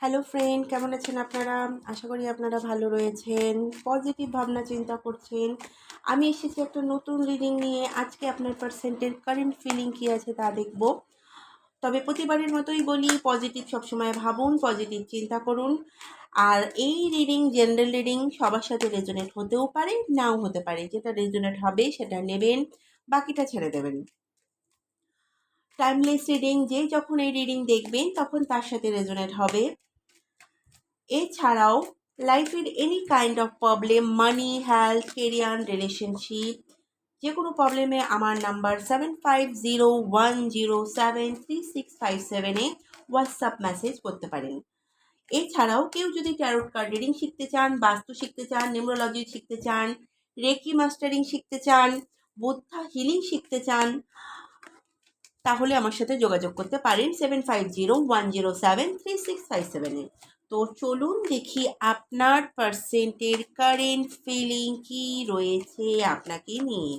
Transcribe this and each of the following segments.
Hello friend কেমন আছেন আপনারা? আশা করি আপনারা ভালো রয়েছেন। পজিটিভ ভাবনা চিন্তা করছেন। আমি এসেছি একটা নতুন রিডিং নিয়ে। আজকে আপনার পার্সেন্টের কারেন্ট ফিলিং কী আছে তা দেখব। তবে প্রতিবারের মতোই বলি পজিটিভ সবসময় ভাবুন পজিটিভ চিন্তা করুন। আর এই রিডিং জেনারেল রিডিং সবার সাথে রেজোনেট হতেও পারে, নাও হতে পারে। যেটা রেজোনেট হবে সেটা নেবেন, বাকিটা ছেড়ে দেবেন। টাইমলেস রিডিং যে যখন এই রিডিং দেখবেন, তখন তার সাথে রেজোনেট হবে। এছাড়াও লাইফের any kind of problem money health career relationship যে কোনো প্রবলেমে আমার number seven five zero one zero seven three six five সেভেনে হোয়াটসঅ্যাপ মেসেজ করতে পারেন। এছাড়াও কেউ যদি ট্যারোট কার্ড রিডিং শিখতে চান, বাস্তু শিখতে চান নিউমোলজি শিখতে চান রেকি মাস্টারিং শিখতে চান বুদ্ধা হিলিং শিখতে চান, তাহলে আমার সাথে যোগাযোগ করতে পারেন seven five zero one zero seven three six five সেভেনে তো চলুন দেখি আপনার পার্সেন্টের কারেন্ট ফিলিং কি রয়েছে আপনাকে নিয়ে।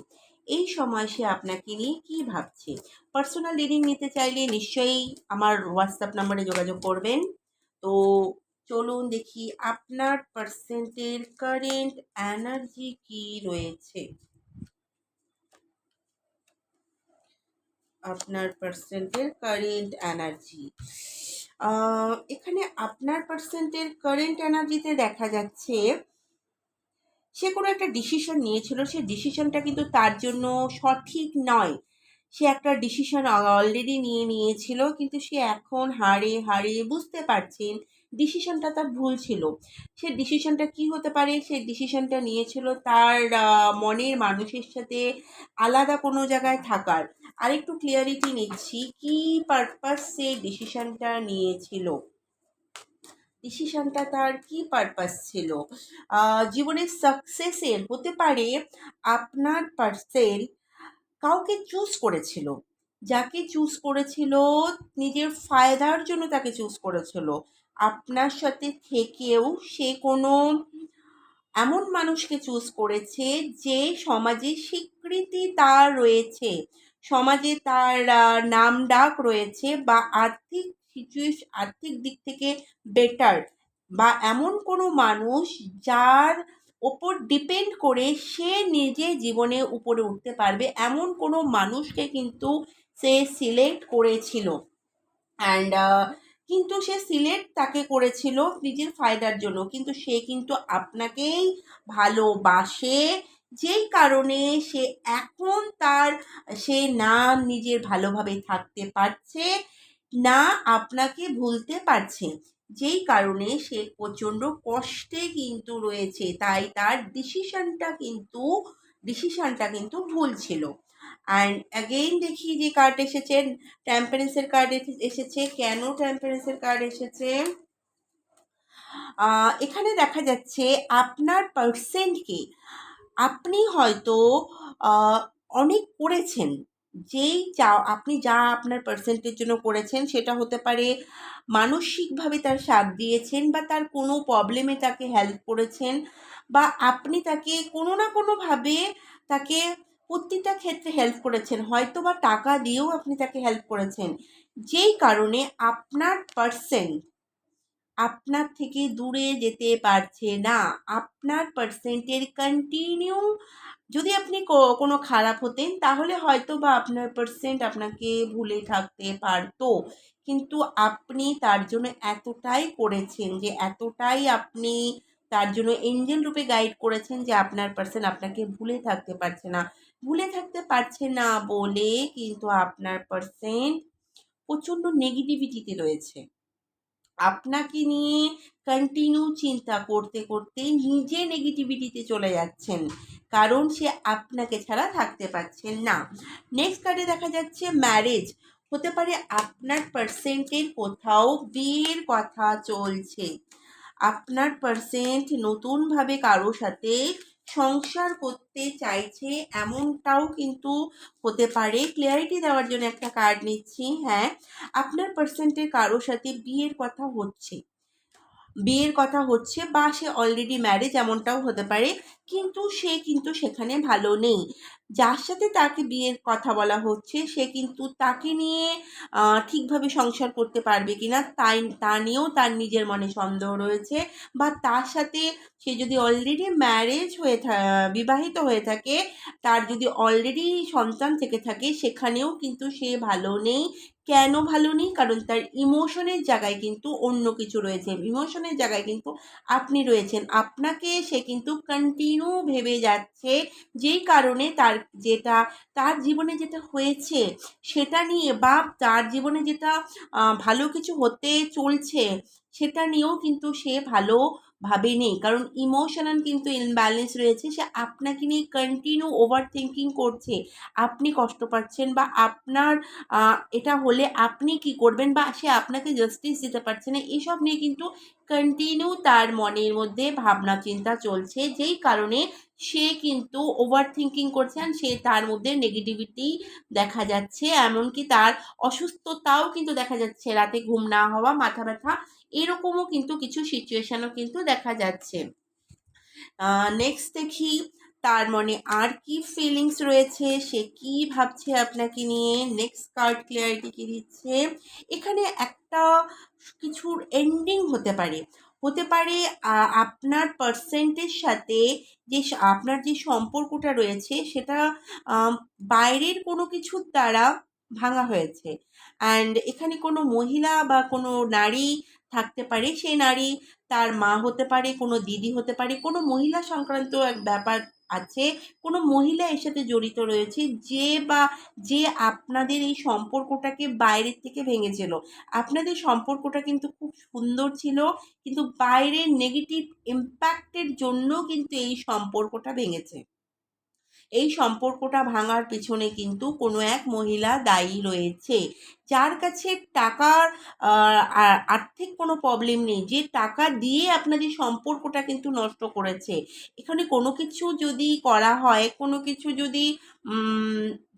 এই সময় সে আপনাকে নিয়ে কি ভাবছে? পার্সোনাল রিডিং নিতে চাইলে নিশ্চয়ই আমার হোয়াটসঅ্যাপ নাম্বারে যোগাযোগ করবেন। তো চলুন দেখি আপনার পার্সেন্টের কারেন্ট এনার্জি কি রয়েছে। আপনার পার্সেন্টের কারেন্ট এনার্জি এখানে আপনার পার্সেন্টের কারেন্ট এনার্জিতে দেখা যাচ্ছে, সে কোনো একটা ডিসিশন নিয়েছিল, সে ডিসিশনটা কিন্তু তার জন্য সঠিক নয়। সে একটা ডিসিশন অলরেডি নিয়ে নিয়েছিল, কিন্তু সে এখন হারে হারে বুঝতে পারছেন ডিসিশনটা তার ভুল ছিল। সে ডিসিশনটা কি হতে পারে? সে ডিসিশনটা নিয়েছিল তার মনের মানুষের সাথে আলাদা কোনো জায়গায় থাকার। আরেকটু ক্লিয়ারিটি নিচ্ছি, কি পারপাস সে ডিসিশনটা নিয়েছিল? ডিসিশনটা তার কি পারপাস ছিল? জীবনের সাকসেসের হতে পারে আপনার পার্সেন কাউকে চুজ করেছিল। যাকে চুজ করেছিল, নিজের ফায়দার জন্য তাকে চুজ করেছিল। আপনার সাথে থেকেও সে কোনো এমন মানুষকে চুজ করেছে যে সমাজে স্বীকৃতি তার রয়েছে, সমাজে তার নাম ডাক রয়েছে বা আর্থিক সিচুয়েশন আর্থিক দিক থেকে বেটার বা এমন কোনো মানুষ যার ওপর ডিপেন্ড করে সে নিজে জীবনে উপরে উঠতে পারবে, এমন কোনো মানুষকে কিন্তু সে সিলেক্ট করেছিল। অ্যান্ড কিন্তু সে সিলেক্ট তাকে করেছিল নিজের ফায়দার জন্য। কিন্তু সে কিন্তু আপনাকেই ভালোবাসে। যেই কারণে সে এখন তার, সে না নিজের ভালোভাবে থাকতে পারছে, না আপনাকে ভুলতে পারছে। যেই কারণে সে প্রচণ্ড কষ্টে কিন্তু রয়েছে। তাই তার ডিসিশনটা কিন্তু ডিসিশনটা কিন্তু ভুল ছিল। অ্যান্ড অ্যাগেইন দেখি যে কার্ড এসেছে ট্যাম্পারেন্সের কার্ড এসেছে, কেন ট্যাম্পারেন্সের কার্ড এসেছে? এখানে দেখা যাচ্ছে আপনার পার্সেন্টকে আপনি হয়তো অনেক করেছেন। যেই যা, আপনি যা আপনার পার্সেন্টের জন্য করেছেন, সেটা হতে পারে মানসিকভাবে তার সাথ দিয়েছেন বা তার কোনো প্রবলেমে তাকে হেল্প করেছেন বা আপনি তাকে কোনো না কোনোভাবে তাকে প্রতিটা ক্ষেত্রে হেল্প করেছেন। হয়তো বা টাকা দিয়েও আপনি তাকে হেল্প করেছেন। যেই কারণে আপনার পার্সেন্ট আপনার থেকে দূরে যেতে পারছে না। আপনার পার্সেন্টের কন্টিনিউ যদি আপনি কোনো খারাপ হতেন, তাহলে হয়তো বা আপনার পার্সেন্ট আপনাকে ভুলে থাকতে পারতো। কিন্তু আপনি তার জন্য এতটাই করেছেন যে, এতটাই আপনি তার জন্য এঞ্জেল রূপে গাইড করেছেন যে, আপনার পার্সেন্ট আপনাকে ভুলে থাকতে পারছে না। ভুলে থাকতে পারছে না বলে কিন্তু আপনার পার্সেন্ট প্রচণ্ড নেগেটিভিটিতে রয়েছে। আপনাকে নিয়ে কন্টিনিউ চিন্তা করতে করতে নিজে নেগেটিভিটিতে চলে যাচ্ছেন, কারণ সে আপনাকে ছাড়া থাকতে পারছেন না। নেক্সট কার্ডে দেখা যাচ্ছে ম্যারেজ হতে পারে আপনার পার্সেন্টের কোথাও বিয়ের কথা চলছে। আপনার পার্সেন্ট নতুনভাবে কারও সাথে সংসার করতে চাইছে এমনটাও কিন্তু হতে পারে। ক্লিয়ারিটি দেওয়ার জন্য একটা কার্ড নিচ্ছি হ্যাঁ। আপনার পার্সেন্টের কারোর সাথে বিয়ের কথা হচ্ছে। বিয়ের কথা হচ্ছে বা সে অলরেডি ম্যারেজ এমনটাও হতে পারে, কিন্তু সে কিন্তু সেখানে ভালো নেই। যার সাথে তাকে বিয়ের কথা বলা হচ্ছে, সে কিন্তু তাকে নিয়ে ঠিকভাবে সংসার করতে পারবে কি না তাই, তা নিয়েও তার নিজের মনে সন্দেহ রয়েছে। বা তার সাথে সে যদি অলরেডি ম্যারেজ হয়ে বিবাহিত হয়ে থাকে, তার যদি অলরেডি সন্তান থেকে থাকে, সেখানেও কিন্তু সে ভালো নেই। কেন ভালো নেই? কারণ তার ইমোশনের জায়গায় কিন্তু অন্য কিছু রয়েছে। ইমোশনের জায়গায় কিন্তু আপনি রয়েছেন। আপনাকে সে কিন্তু কন্টিনিউ ভেবে যাচ্ছে। যেই কারণে তার যেটা, তার জীবনে যেটা হয়েছে, সেটা নিয়ে বা তার জীবনে যেটা ভালো কিছু হতে চলছে, সেটা নিয়েও কিন্তু সে ভালো ভাবে নেই। কারণ ইমোশনাল কিন্তু ইনব্যালেন্স রয়েছে। সে আপনাকে নিয়ে কন্টিনিউ ওভার থিঙ্কিং করছে। আপনি কষ্ট পাচ্ছেন বা আপনার এটা হলে আপনি কি করবেন বা সে আপনাকে জাস্টিস দিতে পারছে না, এসব নিয়ে কিন্তু কন্টিনিউ তার মনের মধ্যে ভাবনা চিন্তা চলছে। যেই কারণে সে কিন্তু ওভার থিঙ্কিং করছে আর সে তার মধ্যে নেগেটিভিটি দেখা যাচ্ছে। এমনকি তার অসুস্থতাও কিন্তু দেখা যাচ্ছে। রাতে ঘুম না হওয়া, মাথা ব্যথা, এরকমও কিন্তু কিছু সিচুয়েশনও কিন্তু দেখা যাচ্ছে। নেক্সট দেখি, তার মনে আর কি ফিলিংস রয়েছে? সে কি ভাবছে আপনাকে নিয়ে? নেক্সট কার্ড ক্লিয়ারিটি কি দিচ্ছে? এখানে একটা কিছুর এন্ডিং হতে পারে। হতে পারে আপনার পার্সেন্টের সাথে যে আপনার যে সম্পর্কটা রয়েছে সেটা বাইরের কোনো কিছুর দ্বারা ভাঙা হয়েছে। অ্যান্ড এখানে কোনো মহিলা বা কোনো নারী থাকতে পারে, সেই নারী তার মা হতে পারে, কোনো দিদি হতে পারে, কোনো মহিলা সংক্রান্ত এক ব্যাপার আছে, কোনো মহিলা এর সাথে জড়িত রয়েছে, যে বা যে আপনাদের এই সম্পর্কটাকে বাইরের থেকে ভেঙেছিল। আপনাদের সম্পর্কটা কিন্তু খুব সুন্দর ছিল, কিন্তু বাইরের নেগেটিভ ইম্প্যাক্টের জন্য কিন্তু এই সম্পর্কটা ভেঙেছে। এই সম্পর্কটা ভাঙার পিছনে কিন্তু কোনো এক মহিলা দায়ী রয়েছে। যার কাছে টাকার আর্থিক কোনো প্রবলেম নেই, যে টাকা দিয়ে আপনাদের সম্পর্কটা কিন্তু নষ্ট করেছে। এখানে কোনো কিছু যদি করা হয়, কোনো কিছু যদি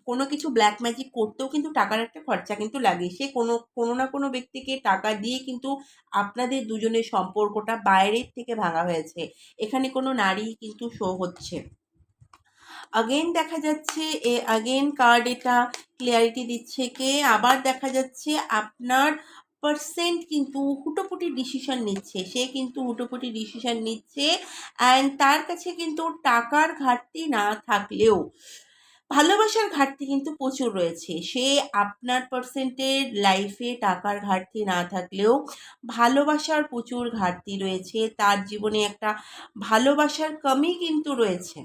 কোনো কিছু ব্ল্যাক ম্যাজিক করতেও কিন্তু টাকার একটা খরচা কিন্তু লাগে। সে কোনো কোনো না কোনো ব্যক্তিকে টাকা দিয়ে কিন্তু আপনাদের দুজনের সম্পর্কটা বাইরের থেকে ভাঙা হয়েছে। এখানে কোনো নারী কিন্তু শো হচ্ছে। আগেন দেখা যাচ্ছে, এ আগেন কার্ড এটা ক্লিয়ারিটি দিচ্ছে কে, আবার দেখা যাচ্ছে আপনার পার্সেন্ট কিন্তু হুটোপুটি ডিসিশন নিচ্ছে। সে কিন্তু হুটোপুটি ডিসিশন নিচ্ছে অ্যান্ড তার কাছে কিন্তু টাকার ঘাটতি না থাকলেও ভালোবাসার ঘাটতি কিন্তু প্রচুর রয়েছে। সে আপনার পার্সেন্টের লাইফে টাকার ঘাটতি না থাকলেও ভালোবাসার প্রচুর ঘাটতি রয়েছে। তার জীবনে একটা ভালোবাসার কমি কিন্তু রয়েছে।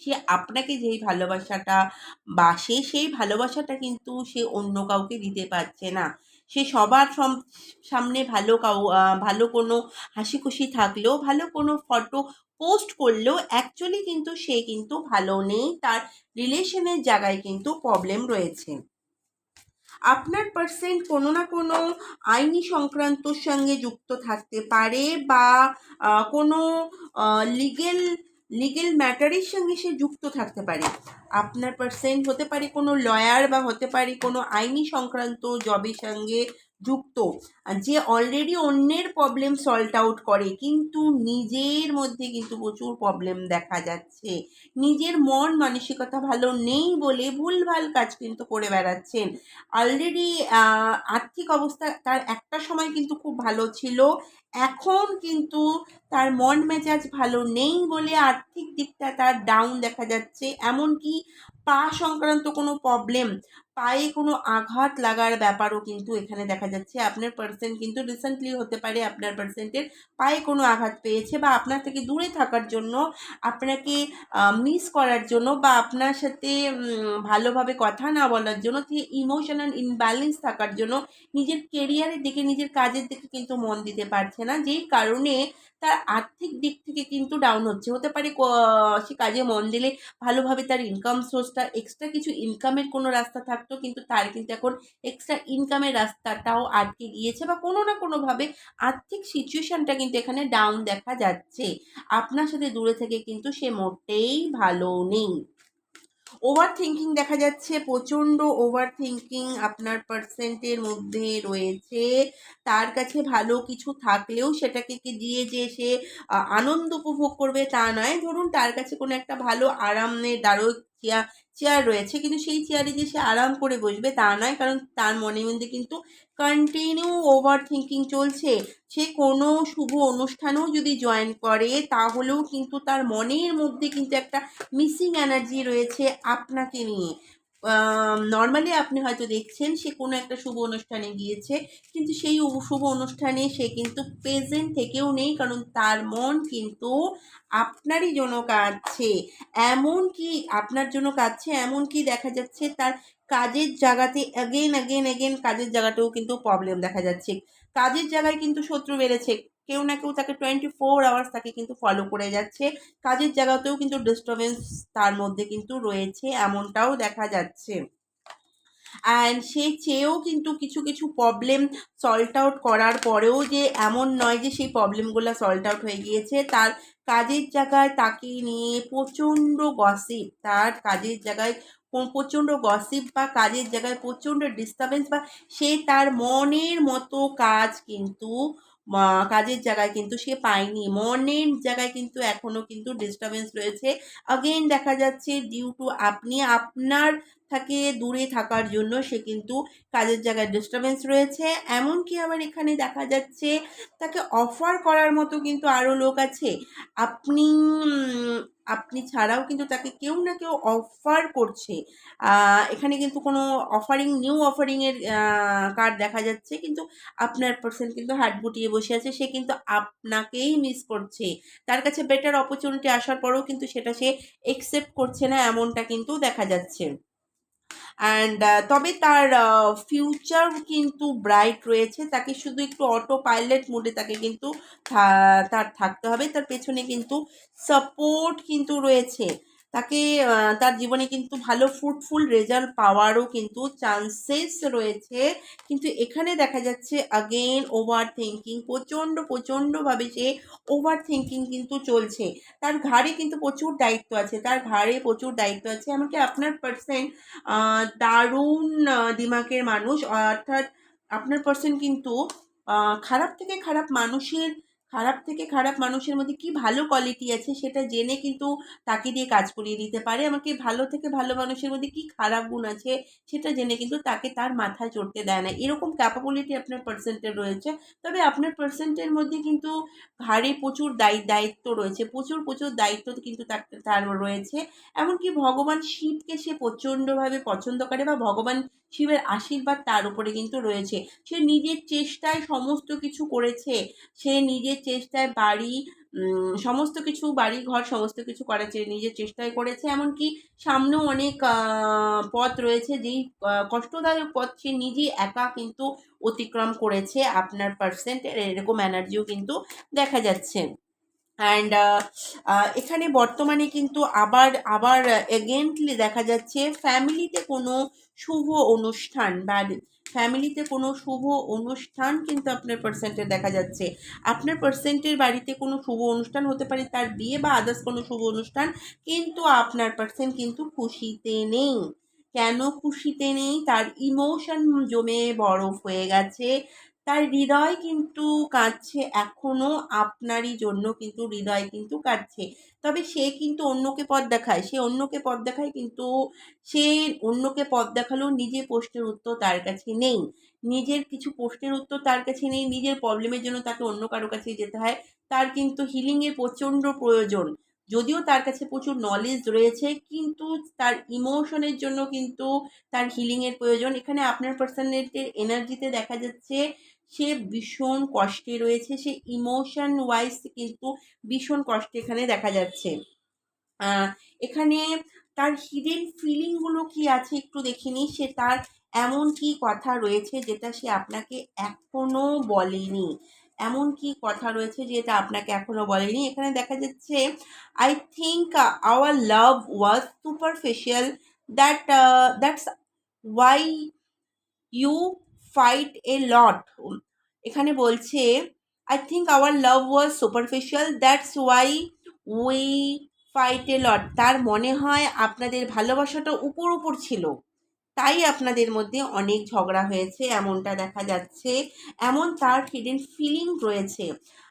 সে আপনাকে যেই ভালোবাসাটা বাসে সেই ভালোবাসাটা কিন্তু সে অন্য কাউকে দিতে পারছে না। সে সবার সম- সামনে ভালো কাউ ভালো কোনো হাসি খুশি থাকলেও, ভালো কোনো ফটো পোস্ট করলেও অ্যাকচুয়ালি কিন্তু সে কিন্তু ভালো নেই, তার রিলেশনের জায়গায় কিন্তু প্রবলেম রয়েছে। আপনার পার্সেন্ট কোনো না কোনো আইনি সংক্রান্তর সঙ্গে যুক্ত থাকতে পারে বা কোনো লিগেল লিগেল ম্যাটারের সঙ্গে সে যুক্ত থাকতে পারে। আপনার পার্সেন্ট হতে পারে কোনো লয়ার বা হতে পারে কোনো আইনি সংক্রান্ত জবের সঙ্গে যুক্ত। যে অলরেডি অন্যের প্রবলেম সল্ট আউট করে, কিন্তু নিজের মধ্যে কিন্তু প্রচুর প্রবলেম দেখা যাচ্ছে। নিজের মন মানসিকতা ভালো নেই বলে ভুলভাল কাজ কিন্তু করে বেড়াচ্ছেন। অলরেডি আর্থিক অবস্থা তার একটা সময় কিন্তু খুব ভালো ছিল। এখন কিন্তু তার মন মেজাজ ভালো নেই বলে আর্থিক দিকটা তার ডাউন দেখা যাচ্ছে। এমনকি পা সংক্রান্ত কোনো প্রবলেম পায়ে কোনো আঘাত লাগার ব্যাপারও কিন্তু এখানে দেখা যাচ্ছে। আপনার পার্সেন্ট কিন্তু রিসেন্টলি হতে পারে, আপনার পার্সেন্টের পায়ে কোনো আঘাত পেয়েছে বা আপনার থেকে দূরে থাকার জন্য, আপনাকে মিস করার জন্য বা আপনার সাথে ভালোভাবে কথা না বলার জন্য, যে ইমোশনাল ইনব্যালেন্স থাকার জন্য নিজের কেরিয়ারের দিকে, নিজের কাজের দিকে কিন্তু মন দিতে পারছে না। যেই কারণে তার আর্থিক দিক থেকে কিন্তু ডাউন হচ্ছে। হতে পারে সে কাজে মন দিলে ভালোভাবে তার ইনকাম সোর্সটা এক্সট্রা কিছু ইনকামের কোনো রাস্তা থাকতো, কিন্তু তার কিন্তু এখন এক্সট্রা ইনকামের রাস্তাটাও আটকে গিয়েছে বা কোনো না কোনোভাবে আর্থিক সিচুয়েশানটা কিন্তু এখানে ডাউন দেখা যাচ্ছে। আপনার সাথে দূরে থেকে কিন্তু সে মোটেই ভালো নেই। ওভার থিঙ্কিং দেখা যাচ্ছে, প্রচণ্ড ওভার থিঙ্কিং আপনার পার্সেন্টের মধ্যে রয়েছে। তার কাছে ভালো কিছু থাকলেও সেটাকে কি দিয়ে যে সে আনন্দ উপভোগ করবে তা নয়। ধরুন তার কাছে কোনো একটা ভালো আরামের দারুক চেয়ার রয়েছে, কিন্তু সেই চেয়ারে যে সে আরাম করে বসবে, তা নয়, কারণ তার মনের মধ্যে কিন্তু কন্টিনিউ ওভার থিঙ্কিং চলছে। সে কোনো শুভ অনুষ্ঠানেও যদি জয়েন করে, তাহলেও কিন্তু তার মনের মধ্যে কিন্তু একটা মিসিং এনার্জি রয়েছে আপনাকে নিয়ে। নর্মালি আপনি হয়তো দেখছেন সে কোনো একটা শুভ অনুষ্ঠানে গিয়েছে, কিন্তু সেই শুভ অনুষ্ঠানে সে কিন্তু প্রেজেন্ট থেকেও নেই, কারণ তার মন কিন্তু আপনারই জন্য কাঁদছে। এমন কি আপনার জন্য কাঁদছে, এমন কি দেখা যাচ্ছে, তার কাজের জায়গাতে অ্যাগেন অ্যাগেন অ্যাগেন কাজের জায়গাতেও কিন্তু প্রবলেম দেখা যাচ্ছে। কাজের জায়গায় কিন্তু শত্রু বেড়েছে কেউ না কেউ তাকে টোয়েন্টি ফোর আওয়ার্স তাকে কিন্তু ফলো করে যাচ্ছে। কাজের জায়গাতেও কিন্তু ডিস্টারবেন্স তার মধ্যে কিন্তু রয়েছে, এমনটাও দেখা যাচ্ছে। অ্যান্ড সে চেয়েও কিন্তু কিছু কিছু প্রবলেম সল্ট আউট করার পরেও যে এমন নয় যে সেই প্রবলেমগুলো সল্ট আউট হয়ে গিয়েছে, তার কাজের জায়গায় তাকে নিয়ে প্রচণ্ড গসিপ তার কাজের জায়গায় প্রচণ্ড গসিপ বা কাজের জায়গায় প্রচণ্ড ডিস্টারবেন্স বা সে তার মনের মতো কাজ কিন্তু কাজের জায়গায় কিন্তু সে পায়নি। মনের জায়গায় কিন্তু এখনও কিন্তু ডিস্টারবেন্স রয়েছে। আগেন দেখা যাচ্ছে ডিউ টু আপনি, আপনার থেকে দূরে থাকার জন্য সে কিন্তু কাজের জায়গায় ডিস্টারবেন্স রয়েছে। এমনকি আবার এখানে দেখা যাচ্ছে তাকে অফার করার মতো কিন্তু আরও লোক আছে। আপনি আপনি ছাড়াও কিন্তু তাকে কেউ না কেউ অফার করছে। এখানে কিন্তু কোনো অফারিং নিউ অফারিংয়ের কার্ড দেখা যাচ্ছে। কিন্তু আপনার পার্সন কিন্তু হাট গুটিয়ে বসে আছে। সে কিন্তু আপনাকেই মিস করছে। তার কাছে বেটার অপরচুনিটি আসার পরেও কিন্তু সেটা সে একসেপ্ট করছে না, এমনটা কিন্তু দেখা যাচ্ছে। অ্যান্ড তবে তার ফিউচার কিন্তু ব্রাইট রয়েছে। তাকে শুধু একটু অটো পাইলট মোডে তাকে কিন্তু তার থাকতে হবে। তার পেছনে কিন্তু সাপোর্ট কিন্তু রয়েছে। তাকে তার জীবনে কিন্তু ভালো ফ্রুটফুল রেজাল্ট পাওয়ারও কিন্তু চান্সেস রয়েছে। কিন্তু এখানে দেখা যাচ্ছে আগেন ওভার থিঙ্কিং প্রচণ্ড প্রচণ্ডভাবে সে ওভার থিঙ্কিং কিন্তু চলছে। তার ঘাড়ে কিন্তু প্রচুর দায়িত্ব আছে তার ঘাড়ে প্রচুর দায়িত্ব আছে। এমনকি আপনার পার্সেন্ট দারুণ আহ, দিমাগের মানুষ অর্থাৎ আপনার পার্সন কিন্তু খারাপ থেকে খারাপ মানুষের খারাপ থেকে খারাপ মানুষের মধ্যে কি ভালো কোয়ালিটি আছে সেটা জেনে কিন্তু তাকে দিয়ে কাজ করিয়ে দিতে পারে। আমাকে ভালো থেকে ভালো মানুষের মধ্যে কি খারাপ গুণ আছে সেটা জেনে কিন্তু তাকে তার মাথায় চড়তে দেয় না। এরকম ক্যাপাবিলিটি আপনার পার্সেন্টের রয়েছে। তবে আপনার পার্সেন্টের মধ্যে কিন্তু ঘাড়ে প্রচুর দায়ী, দায়িত্ব রয়েছে। প্রচুর প্রচুর দায়িত্ব কিন্তু তার রয়েছে। এমনকি ভগবান শিবকে সে প্রচণ্ডভাবে পছন্দ করে বা ভগবান শিবের আশীর্বাদ তার উপরে কিন্তু রয়েছে। সে নিজের চেষ্টায় সমস্ত কিছু করেছে। সে নিজের চেষ্টায় বাড়ি সমস্ত কিছু বাড়ি ঘর সমস্ত কিছু করেছে নিজের চেষ্টায় করেছে। এমনকি সামনেও অনেক পথ রয়েছে যেই কষ্টদায়ক পথ সে নিজে একা কিন্তু অতিক্রম করেছে আপনার পার্সেন্ট এরকম এনার্জিও কিন্তু দেখা যাচ্ছে। অ্যান্ড এখানে বর্তমানে কিন্তু আবার আবার এগেন্টলি দেখা যাচ্ছে ফ্যামিলিতে কোনো শুভ অনুষ্ঠান বা ফ্যামিলিতে কোনো শুভ অনুষ্ঠান কিন্তু আপনার পার্সেন্টের দেখা যাচ্ছে। আপনার পার্সেন্টের বাড়িতে কোনো শুভ অনুষ্ঠান হতে পারে, তার বিয়ে বা আদার্স কোনো শুভ অনুষ্ঠান, কিন্তু আপনার পার্সেন্ট কিন্তু খুশিতে নেই। কেন খুশিতে নেই? তার ইমোশন জমে বরফ হয়ে গেছে। তার হৃদয় কিন্তু কাঁদছে এখনও আপনারই জন্য কিন্তু হৃদয় কিন্তু কাঁদছে। তবে সে কিন্তু অন্যকে পথ দেখায়, সে অন্যকে পথ দেখায় কিন্তু সে অন্যকে পথ দেখালেও নিজে প্রশ্নের উত্তর তার কাছে নেই। নিজের কিছু প্রশ্নের উত্তর তার কাছে নেই, নিজের প্রবলেমের জন্য তাকে অন্য কারও কাছে যেতে হয়। তার কিন্তু হিলিংয়ের প্রচণ্ড প্রয়োজন। যদিও তার কাছে প্রচুর নলেজ রয়েছে, কিন্তু তার ইমোশনের জন্য কিন্তু তার হিলিংয়ের প্রয়োজন। এখানে আপনার পার্সোনালিটির এনার্জিতে দেখা যাচ্ছে সে ভীষণ কষ্টে রয়েছে, সে ইমোশন ওয়াইজ কিন্তু ভীষণ কষ্টে এখানে দেখা যাচ্ছে। এখানে তার হিডেন ফিলিংগুলো কি আছে একটু দেখিনি সে তার এমন কি কথা রয়েছে যেটা সে আপনাকে এখনও বলেনি। এমন কি কথা রয়েছে যেটা আপনাকে এখনও বলেনি। এখানে দেখা যাচ্ছে I think our love was superficial that that's why you fight a lot এখানে বলছে I think our love was superficial that's why we fight a lot তার মনে হয় আপনাদের ভালোবাসাটা উপর উপর ছিল। তাই আপনাদের মধ্যে অনেক ঝগড়া হয়েছে, এমনটা দেখা যাচ্ছে, এমন তার হিডেন ফিলিং রয়েছে।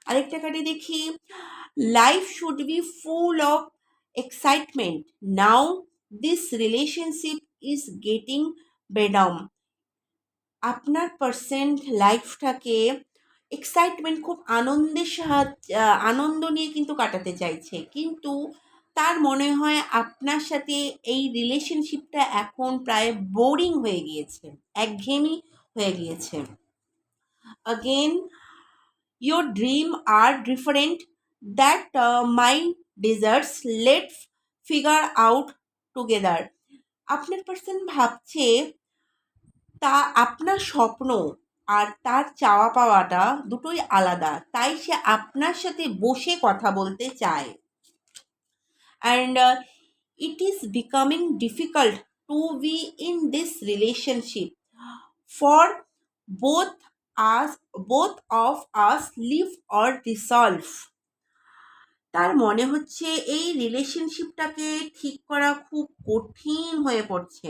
আরেকটা কাটি দেখি life should be full of excitement now this relationship is getting boredom আপনার পার্সেন্ট লাইফটাকে এক্সাইটমেন্ট খুব আনন্দের সাহায্য আনন্দ নিয়ে কিন্তু কাটাতে চাইছে। কিন্তু তার মনে হয় আপনার সাথে এই রিলেশনশিপটা এখন প্রায় বোরিং হয়ে গিয়েছে একঘেয়েমি হয়ে গিয়েছে। Again your dream are different that uh, my let's figure out together আপনার পার্সন ভাবছে তা আপনার স্বপ্ন আর তার চাওয়া পাওয়াটা দুটোই আলাদা, তাই সে আপনার সাথে বসে কথা বলতে চায়। And it is becoming difficult to be in this relationship for both us both of us live or dissolve তার মনে হচ্ছে এই রিলেশনশিপটাকে ঠিক করা খুব কঠিন হয়ে পড়ছে।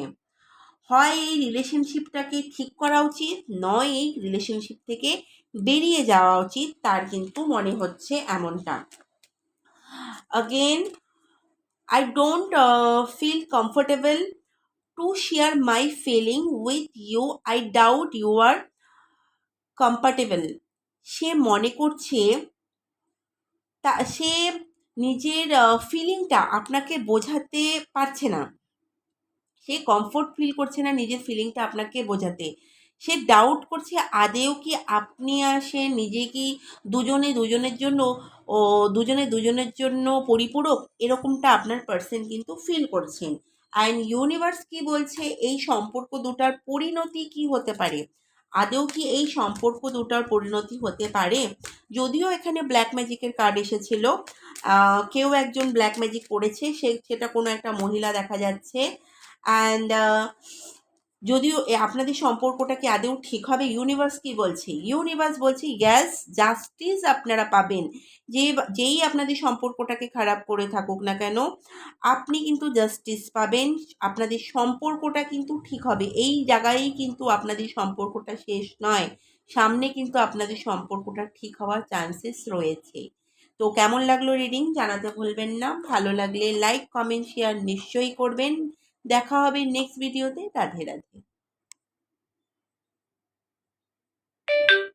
হয় এই রিলেশনশিপটাকে ঠিক করা উচিত নয় এই রিলেশনশিপ থেকে বেরিয়ে যাওয়া উচিত তার কিন্তু মনে হচ্ছে এমনটা। Again i don't uh, feel comfortable to share my feeling with you. I doubt you are সে মনে করছে তা সে নিজের ফিলিংটা আপনাকে বোঝাতে পারছে না। সে কমফোর্ট ফিল করছে না নিজের ফিলিংটা আপনাকে বোঝাতে। সে ডাউট করছে আদেও কি আপনি আর সে নিজে কি দুজনে দুজনের জন্য, ও দুজনে দুজনের জন্য পরিপূরক? এরকমটা আপনার পার্সন কিন্তু ফিল করছেন। অ্যান্ড ইউনিভার্স কি বলছে? এই সম্পর্ক দুটার পরিণতি কি হতে পারে? আদেও কি এই সম্পর্ক দুটার পরিণতি হতে পারে? যদিও এখানে ব্ল্যাক ম্যাজিকের কার্ড এসেছিল। কেউ একজন ব্ল্যাক ম্যাজিক করেছে। সে, সেটা কোনো একটা মহিলা দেখা যাচ্ছে। অ্যান্ড যদিও এ আপনাদের সম্পর্কটা কি আদৌ ঠিক হবে ইউনিভার্স কি বলছে? ইউনিভার্স বলছে গ্যাস জাস্টিস আপনারা পাবেন। যে, যেই আপনাদের সম্পর্কটাকে খারাপ করে থাকুক না কেন, আপনি কিন্তু জাস্টিস পাবেন, আপনাদের সম্পর্কটা কিন্তু ঠিক হবে। এই জায়গায় কিন্তু আপনাদের সম্পর্কটা শেষ নয়। সামনে কিন্তু আপনাদের সম্পর্কটা ঠিক হওয়ার চান্সেস রয়েছে। তো কেমন লাগল রিডিং জানাতে ভুলবেন না। ভালো লাগলে লাইক কমেন্ট শেয়ার নিশ্চয়ই করবেন। দেখা হবে নেক্সট ভিডিওতে রাধে রাধে।